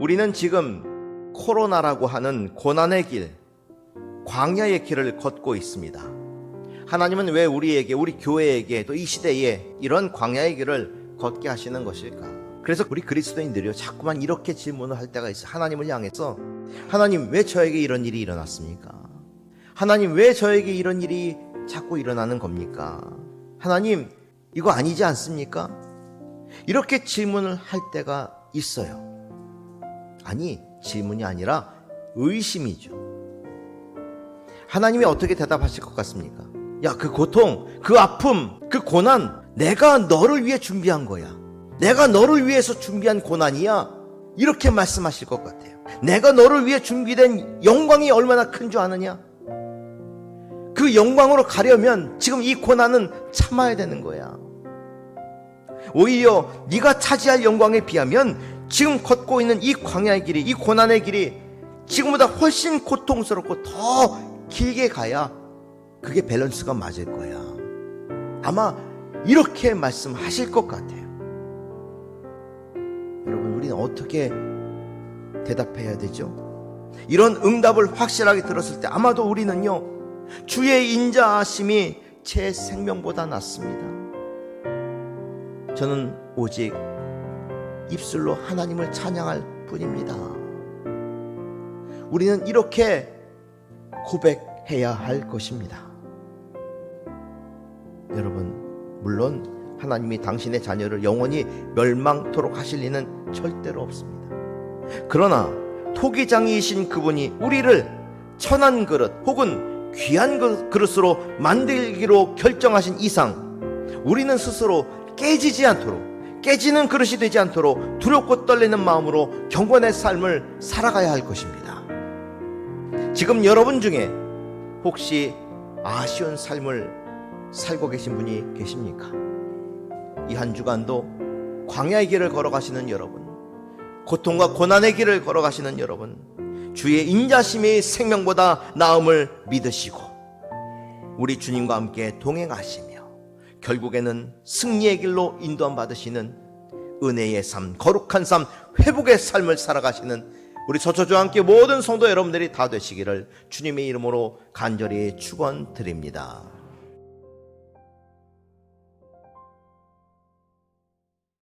우리는 지금 코로나라고 하는 고난의 길, 광야의 길을 걷고 있습니다. 하나님은 왜 우리에게, 우리 교회에게 또 이 시대에 이런 광야의 길을 걷게 하시는 것일까? 그래서 우리 그리스도인들이요, 자꾸만 이렇게 질문을 할 때가 있어요. 하나님을 향해서, 하나님 왜 저에게 이런 일이 일어났습니까? 하나님 왜 저에게 이런 일이 자꾸 일어나는 겁니까? 하나님, 이거 아니지 않습니까? 이렇게 질문을 할 때가 있어요. 아니, 질문이 아니라 의심이죠. 하나님이 어떻게 대답하실 것 같습니까? 야, 그 고통, 그 아픔, 그 고난, 내가 너를 위해 준비한 거야. 내가 너를 위해서 준비한 고난이야. 이렇게 말씀하실 것 같아요. 내가 너를 위해 준비된 영광이 얼마나 큰 줄 아느냐? 그 영광으로 가려면 지금 이 고난은 참아야 되는 거야. 오히려 네가 차지할 영광에 비하면 지금 걷고 있는 이 광야의 길이, 이 고난의 길이 지금보다 훨씬 고통스럽고 더 길게 가야 그게 밸런스가 맞을 거야. 아마 이렇게 말씀하실 것 같아요. 여러분, 우리는 어떻게 대답해야 되죠? 이런 응답을 확실하게 들었을 때 아마도 우리는요, 주의 인자하심이 제 생명보다 낫습니다. 저는 오직 입술로 하나님을 찬양할 뿐입니다. 우리는 이렇게 고백해야 할 것입니다. 여러분, 물론 하나님이 당신의 자녀를 영원히 멸망토록 하실 리는 절대로 없습니다. 그러나 토기장이신 그분이 우리를 천한 그릇 혹은 귀한 그- 그릇으로 만들기로 결정하신 이상 우리는 스스로 깨지지 않도록 깨지는 그릇이 되지 않도록 두렵고 떨리는 마음으로 경건의 삶을 살아가야 할 것입니다. 지금 여러분 중에 혹시 아쉬운 삶을 살고 계신 분이 계십니까? 이 한 주간도 광야의 길을 걸어가시는 여러분, 고통과 고난의 길을 걸어가시는 여러분, 주의 인자심이 생명보다 나음을 믿으시고 우리 주님과 함께 동행하시며 결국에는 승리의 길로 인도함 받으시는 은혜의 삶, 거룩한 삶, 회복의 삶을 살아가시는 우리 저처주와 함께 모든 성도 여러분들이 다 되시기를 주님의 이름으로 간절히 축원드립니다.